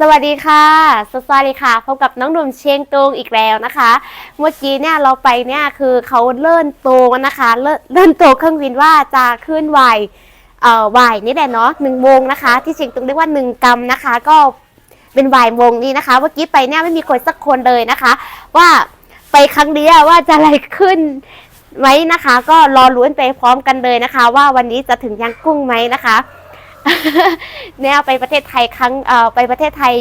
สวัสดีค่ะ สวัสดีค่ะ พบกับน้องหนุ่มเชียงตุงอีกแล้วนะคะ เมื่อกี้เนี่ยเราไปเนี่ยคือเขาเลื่อนโตวนะคะ เลื่อนเลื่อนโตวเครื่องบินว่าจะขึ้นไหวเอ่อไหวนี่แหละเนาะหนึ่งโมงนะคะ ที่เชียงตุงเรียกว่าหนึ่งกำนะคะ ก็เป็นบ่ายโมงนี้นะคะ เมื่อกี้ไปเนี่ยไม่มีคนสักคนเลยนะคะ ว่าไปครั้งเดียวว่าจะอะไรขึ้นไหมนะคะ ก็รอลุ้นไปพร้อมกันเลยนะคะ ว่าวันนี้จะถึงยังกุ้งไหมนะคะ เนี่ยไปประเทศไทยครั้งเอ่อไปประเทศไทย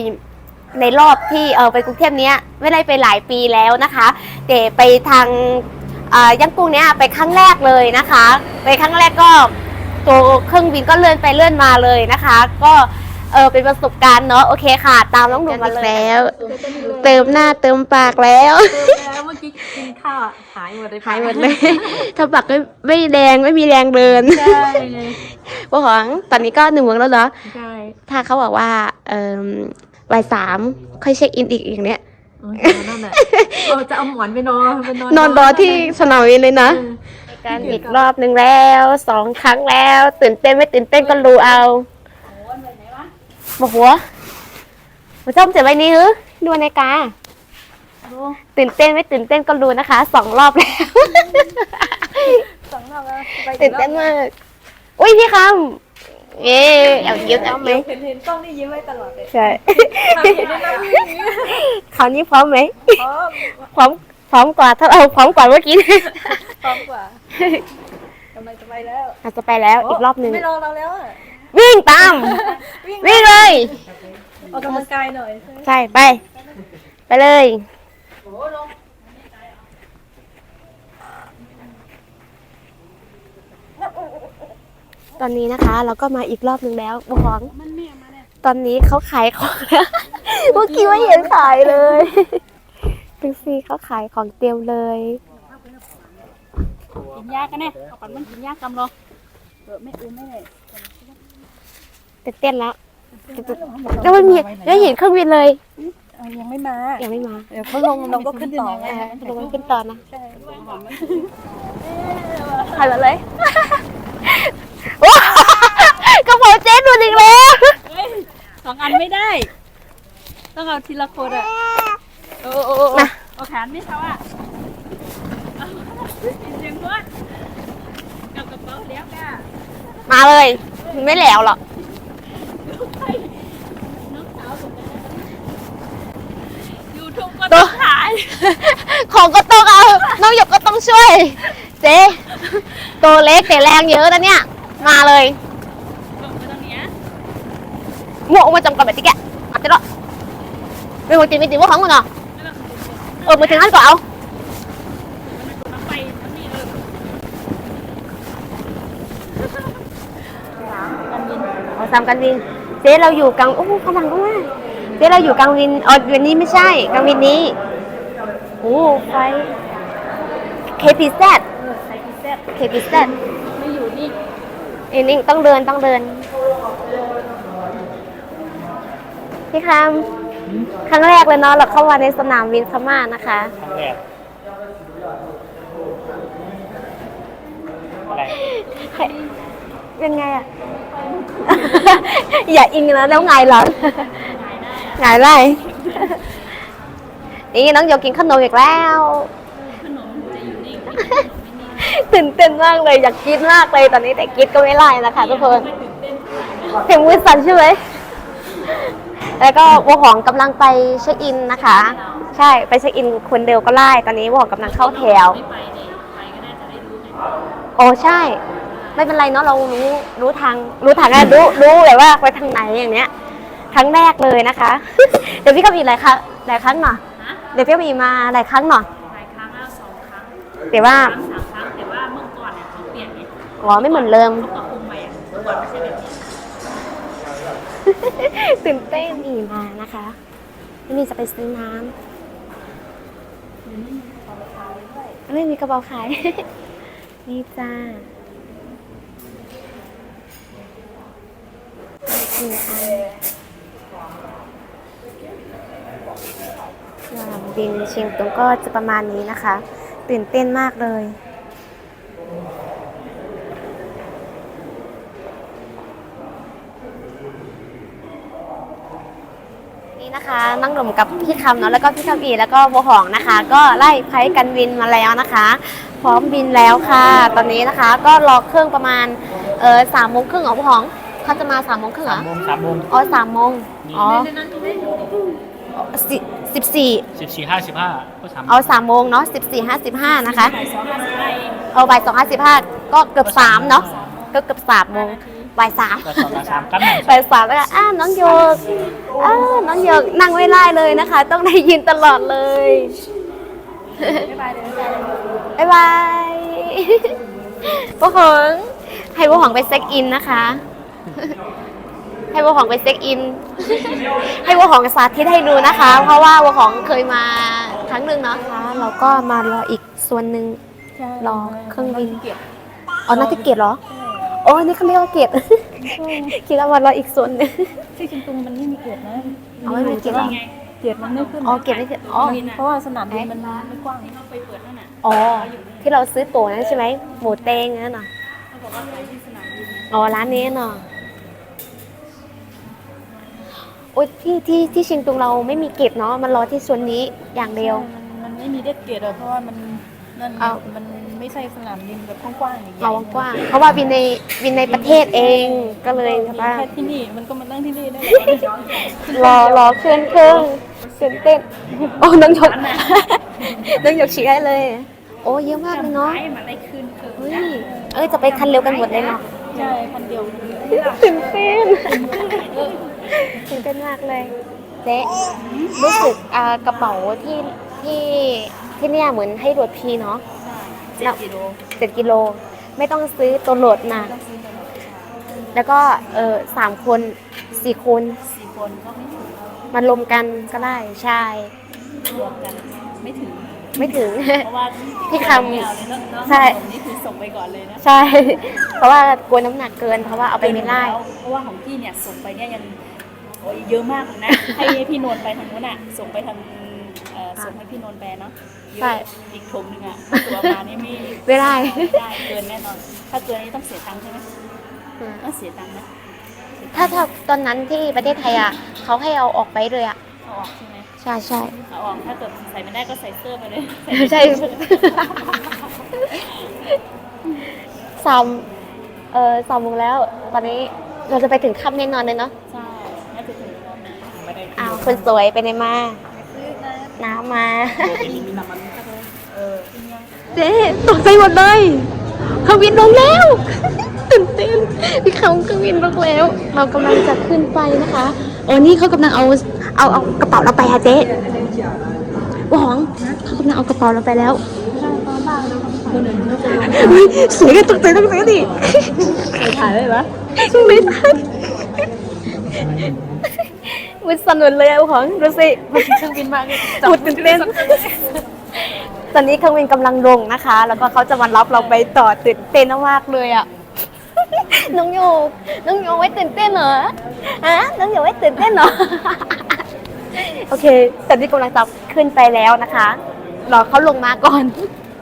ในรอบที่เออไปกรุงเทพเนี้ยไม่ได้ไปหลายปีแล้วนะคะแต่ไปทางเอ่อย่างกุ้งเนี้ยไปครั้งแรกเลยนะคะ ไปครั้งแรกก็ตัวเครื่องบินก็เลื่อนไปเลื่อนมาเลยนะคะ ก็ เออเป็นประสบการณ์เนาะโอเคค่ะ ตามน้องหนุ่มมาแล้ว เติมหน้าเติมปากแล้วแล้วเมื่อกี้กินข้าวอะหายหมดเลยหายหมดเลยถ้าปากไม่ไม่แดงไม่มีแรงเดินใช่เลยว่าของตอนนี้ก็หนึ่งโมงแล้วเหรอใช่ถ้าเขาบอกว่าเอ่อบ่ายสามค่อยเช็คอินอีกอย่างเนี้ยโอ้ยนั่นแหละเออจะเอาหมอนไปนอนไปนอนนอนรอที่สนามบินเลยนะเออการอีกรอบหนึ่งแล้วสองครั้งแล้ว ตื่นเต้นไม่ตื่นเต้นก็รู้เอา บอกหัวมาจ้องเจ็บไว้นี้หรือดูในกาตื่นเต้นไม่ตื่นเต้นก็รู้นะคะสองรอบแล้วสองรอบแล้วไปตื่นเต้นมากอุ้ยพี่คำเย้เอายิ้มเอาไหมเห็นเห็นกล้องนี่ยิ้มไว้ตลอดเลยใช่ทำเห็นได้นะวิ่งอย่างนี้คราวนี้พร้อมไหมพร้อมพร้อมพร้อมกว่าถ้าเอาพร้อมกว่าเมื่อกี้พร้อมกว่ากำลังจะไปแล้วอาจจะไปแล้วอีกรอบหนึ่งไม่รอเราแล้วอะ วิ่งตามวิ่งวิ่งเลย ออกกำลังกายหน่อยใช่ ไป ไปเลย ตอนนี้นะคะ เราก็มาอีกรอบหนึ่งแล้วบุของ ตอนนี้เขาขายของแล้วเมื่อกี้ไม่เห็นขายเลยดูสิเขาขายของเตรียมเลย กินยากันแน่เอาปันมันกินยากำรอเออไม่อือไม่เลย ตื่นเต้นแล้ว แล้วมันมีแล้วเห็นเครื่องบินเลยเอายังไม่มายังไม่มาเดี๋ยวเขาลงเราก็ขึ้นต่อไงอ่าลงมาขึ้นต่อนะใช่ถ่ายมาเลยว้าวกระเป๋าเจ๊ดูอีกแล้วสองอันไม่ได้ ต้องเอาทีละคนอะโอ้โอ้มาเอาแขนไม่เท่าอะเสียงว่ากับกระเป๋าเลี้ยวก้ามาเลยมันไม่แหล้วหรอก น้องสาวผมยูทูบก็ต้องถ่าย ของก็ต้องเอา น้องหยกก็ต้องช่วย เจ๊ตัวเล็กแต่แรงเยอะนะเนี่ย มาเลยลงไปตรงเนี้ยหมวกมาจำกับแบบที่แกเอาจะรอไม่หมดจริงไม่จริงว่าของมึงเหรอแล้วก็เออมาถึงนั้นก็เอามันกดน้ำไปทั้งนี้เลยกันยินเอาซ้ำกันวินเจ๊เราอยู่กลางโอ้พลังก็มากเจ๊เราอยู่กลางวินอ๋อวันนี้ไม่ใช่กลางวินนี้ โอ้ไฟ KPZ เออใส่พิเศษ KPZ ไม่อยู่นี่อันนี้ต้องเดินต้องเดิน พี่คำครั้งแรกเลยเนาะเราเข้ามาในสนามบินพม่านะคะ ครั้งแรกอะไรเป็นไงอะ อย่าอิงนะแล้วไงหลังไงไร นี่น้องโยกินขนมอีกแล้ว ขนมจะอยู่นี่ตื่นเต้นมากเลยอยากกินมากเลยตอนนี้แต่กินก็ไม่ไล่นะคะทุกคนเห็นมือสั่นใช่ไหมแล้วก็วัวหองกำลังไปเช็คอินนะคะ ใช่ไปเช็คอินคนเดียวก็ไล่ตอนนี้วัวหองกำลังเข้าแถว ไม่ไปเนี่ยไปก็น่าจะได้รู้ไงโอ้ใช่ ไม่เป็นไรเนาะเรารู้รู้ทางรู้ทางอะรู้รู้เลยว่าไปทางไหนอย่างเนี้ยครั้งแรกเลยนะคะ เดี๋ยวพี่ก็มีหลายครั้งหลายครั้งหน่อย ฮะเดี๋ยวพี่ก็มีมาหลายครั้งหน่อยหลายครั้งแล้วสองครั้งแต่ว่าครั้งสามครั้งแต่ว่าเมื่อก่อนเนี่ยเขาเปลี่ยนไงอ๋อไม่เหมือนเดิมเขาปรับปรุงใหม่อะเมื่อก่อนไม่ใช่แบบนี้ตื่นเต้นอีมานะคะไม่มีจะไปซื้อน้ำไม่มีกระเป๋าขาย นี่จ้าหนึ่งอันสนาม บินเชียงตุงก็จะประมาณนี้นะคะ ตื่นเต้นมากเลย นี่นะคะนั่งหนุ่มกับพี่คำเนาะแล้วก็พี่คำอีแล้วก็บัวหองนะคะ ก็ไล่ไพ่กันวินมาแล้วนะคะ พร้อมบินแล้วค่ะ ตอนนี้นะคะก็รอเครื่องประมาณเออสามโมงครึ่งเหรอบัวหองเขาจะมาสามโมงครึ่งเหรอโมงสามโมงอ๋อสามโมงอ๋อ สิสิบสี่สิบสี่ห้าสิบห้าก็สามเอาสามโมงเนาะสิบสี่ห้าสิบห้านะคะบ่ายสองห้าสิบห้าเองเอาบ่ายสองห้าสิบห้าก็เกือบสามเนาะก็เกือบสามโมงบ่ายสามก็สองกับสามกันหนึ่งบ่ายสามแล้วก็อ้าวน้องโยกอ้าวน้องโยกนั่งไม่ได้เลยนะคะ ต้องได้ยินตลอดเลยบ๊ายบายเลยบ๊ายบายเลยบ๊ายบายบัวหงให้บัวหงไปเซ็กอินนะคะ ให้บัวหงไปเซ็กอิน ให้บัวหงสาธิตให้ดูนะคะ เพราะว่าบัวหงเคยมาครั้งหนึ่งเนาะคะเราก็มารออีกส่วนหนึ่งรอเครื่องบินเก็บอ๋อน่าจะเกียรติเหรอโอ้ยนี่เขาเรียกว่าเกียรติคิดว่ามารออีกส่วนหนึงที่จริงๆมันไม่มีเกียรตินะเอาไม่มีเกียรติเหรอเกียรติมันไม่ขึ้นอ๋อเกียรติไม่เกียรติอ๋อเพราะว่าสนามบินมันไม่กว้างไปเปิดนั่นน่ะอ๋อที่เราซื้อตั๋วนั่นใช่ไหมหมูเตงนั่นน่ะเขาบอกว่าขายที่สนามบินอ๋อร้านนี้เนาะ โอ้ยที่ที่ที่เชียงตุงเราไม่มีเก็บเนาะมันรอที่ส่วนนี้อย่างเดียว มันมันไม่มีเด็ดเกียรติอะเพราะว่ามันนั่นเอา มันไม่ใช่สนามบินแบบกว้างๆอย่างเงี้ยเรากว้างเพราะว่าบินในบินในประเทศเองก็เลยแบบว่าแค่ที่นี่มันก็มานั่งที่นี่ได้รอรอเคลื่อนเครื่องตื่นเต้นโอ้น้องหยกน้องหยกฉีกให้เลย โอ้เยอะมากเลยเนาะมาได้คืนคืนเฮ้ยเอ้ยจะไปคันเร็วกันหมดเลยเนาะใช่คันเดียวตื่นเต้น ตื่นเต้นมากเลยเจ๊รู้สึกอ่ากระเป๋าที่ที่ที่เนี่ยเหมือนให้รวดพีเนาะเจ็ดกิโลเจ็ดกิโล ไม่ต้องซื้อตัวโหลดนะ ต้องซื้อตลอดแล้วก็เออสามคนสี่คนสี่คนก็ไม่ถึงมารวมกันก็ได้ใช่ รวมกันไม่ถึง ไม่ถึง เพราะว่าพี่คำไม่เอาเลยเนอะเนอะใช่ผมนี่คือส่งไปก่อนเลยนะใช่ เพราะว่ากลัวน้ำหนักเกิน เพราะว่าเอาไปไม่ได้ เพราะว่าของพี่เนี่ยส่งไปเนี่ยยังโอ้ยเยอะมากเลยนะ ให้พี่นวลไปทางนู้นอะ ส่งไปทางเอ่อส่งให้พี่นวลไปเนาะเยอะใช่อีกถุงหนึงอะตัวมานี่ไม่ไม่ได้ได้เกินแน่นอน ถ้าเกินนี้ต้องเสียตังค์ใช่ไหมต้องเสียตังค์นะถ้าถ้าตอนนั้นที่ประเทศไทยอะเขาให้เอาออกไปเลยอะเอาออกใช่ไหมใช่ใช่ เอาออกถ้าเกิดใส่ไม่ได้ก็ใส่เสื้อไปเลยใช่ สามเออสามโมงแล้ว ตอนนี้เราจะไปถึงค่ำแน่นอนเลยเนาะ ใช่ คนสวยไปไหนมาซื้อนะน้ำมามีน้ำมันเออกินยังเจ๊ตกใจหมดเลยเครื่องบินลงแล้วตื่นเต้นพี่เขาเครื่องบินลงแล้ว เรากำลังจะขึ้นไปนะคะโอ้นี่เขากำลังเอาเอาเอากระเป๋าเราไปค่ะเจ๊วหองเขากำลังเอากระเป๋าเราไปแล้วคนอื่นก็จะลงเฮ้ยสวยกันตกใจตกใจดิไปถ่ายได้ปะไม่ทัน มันสนุนเลยอะวหองดูสิเครื่องบินมาเนี่ยหมดตื่นเต้น ตอนนี้เครื่องบินกำลังลงนะคะ แล้วก็เขาจะมารับเราไปต่อตื่นเต้นมากเลยอะ น้องโยกน้องโยกไว้ตื่นเต้นเหรอฮะน้องโยกไว้ตื่นเต้นเหรอ โอเคตอนนี้กำลังจะขึ้นไปแล้วนะคะรอเขาลงมาก่อน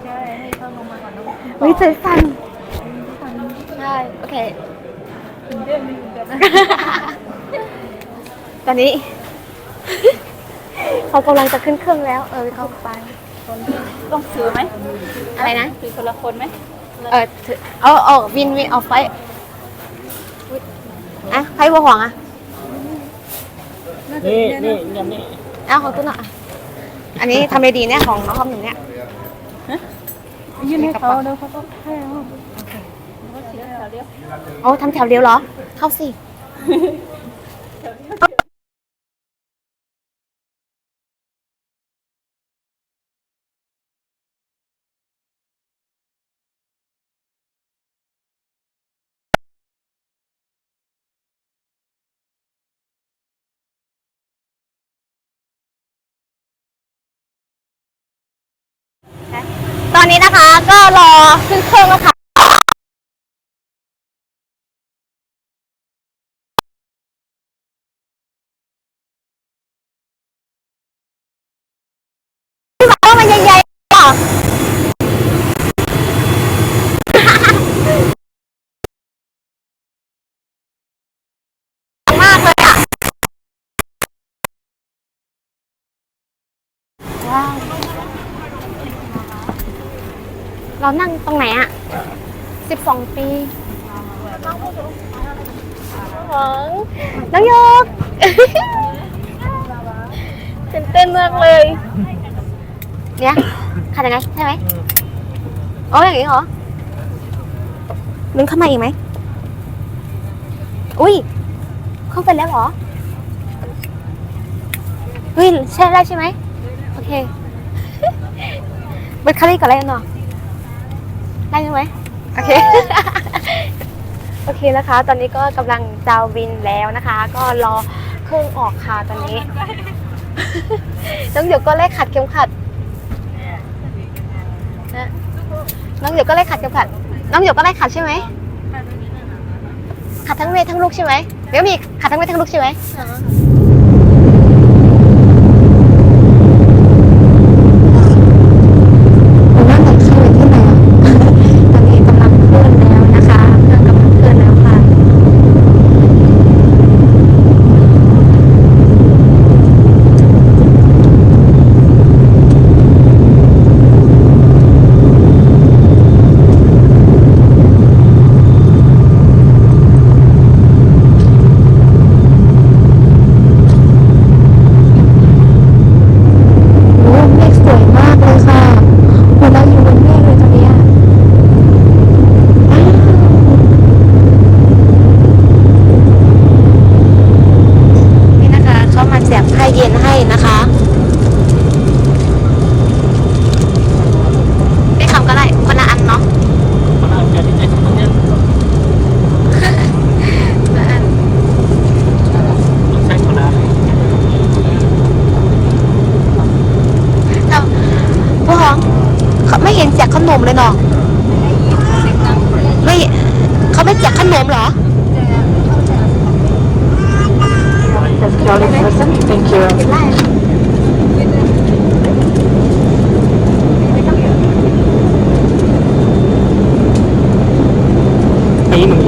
ใช่ให้เขาลงมาก่อนเนอะเฮ้ยใจสั่นใช่โอเค ตื่นเต้นไม่ตื่นเต้นนะ ตอนนี้ เขากำลังจะขึ้นเครื่องแล้ว เออเข้าไปต้องถือไหมอะไรนะถือคนละคนไหมเออถือเอาเอาวินวินเอาไฟอุ๊ยอะไฟบัวหวงอะนี่นี่ยังนี่เอาของตุ้นอะอันนี้ทำเลดีเนี่ยของน้องคอมหนึ่งเนี่ยยื่นให้เขาแล้วเขาก็ให้เอาเขาเสียแถวเดียวโอ้ทำแถวเดียวเหรอ เข้าสิ อนนี้นะคะ ก็รอขึ้นเครื่องแล้วค่ะมันใหญ่ๆอะมากเลยอะว้าว เรานั่งตรงไหนอะสิบสองปีน้องโยกตื่นเต้นมากเลย เนี่ยขัดยังไงใช่ไหมอ๋ออย่างนี้เหรอลึงเข้ามาอีกไหม อุ้ย เข้าไปแล้วเหรอ เฮ้ย ใช่ได้ใช่ไหม โอเค เบิดคารีกับอะไรกัเนาะ ได้ไหมโอเค โอเคนะคะ ตอนนี้ก็กำลังจะวินแล้วนะคะ ก็รอเครื่องออกค่ะตอนนี้ น้องเดี๋ยวก็เล่ขัดเข็มขัดนะน้องเดี๋ยวก็เล่ขัดเข็มขัด น้องเดี๋ยวก็เล่ขัดใช่ไหมขัดทั้งเมย์ทั้งลูกใช่ไหมเดี๋ยวมีขัดทั้งเมย์ทั้งลูกใช่ไหม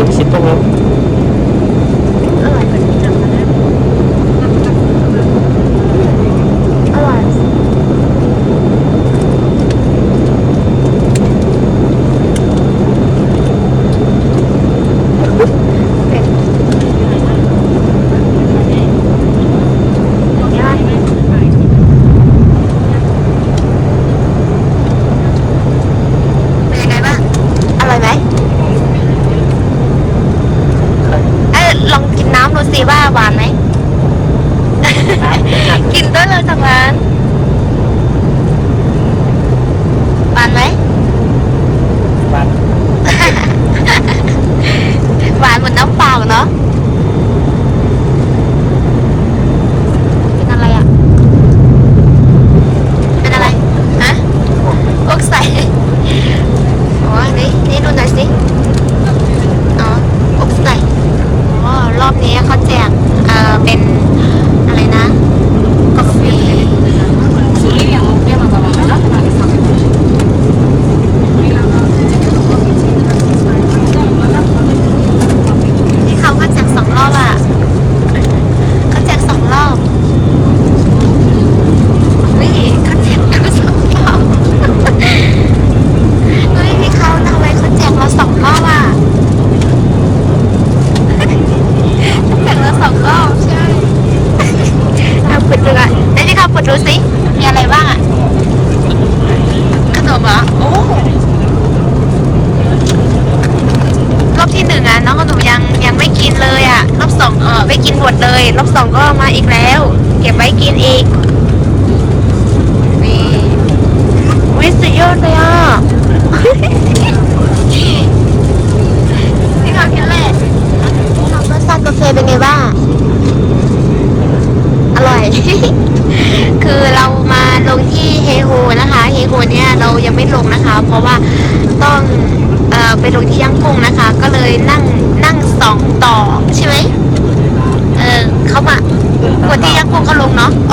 Kasi ito,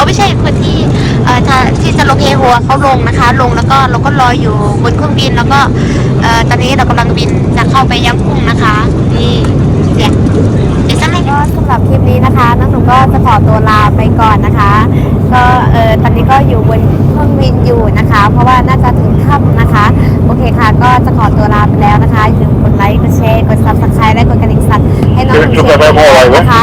เขไม่ใช่คนที่ที่จะลงเอหัวเขาลงนะคะ ลงแล้วก็เราก็รออยู่บนเครื่องบินแล้วก็ตอนนี้เรากำลังบินจะเข้าไปยังกุ้งนะคะนี่เสียเดี๋ยวจะก็สำหรับคลิปนี้นะคะน้องหนูก็จะขอตัวลาไปก่อนนะคะ ก็เออตอนนี้ก็อยู่บนเครื่องบินอยู่นะคะ เพราะว่าน่าจะถึงค่ำนะคะ โอเคค่ะ ก็จะขอตัวลาไปแล้วนะคะอย่าลืมกดไลค์กดแชร์กดซับสไครต์และกดกระดิ่งสั่นให้น้องหนูเชยด้วยนะคะ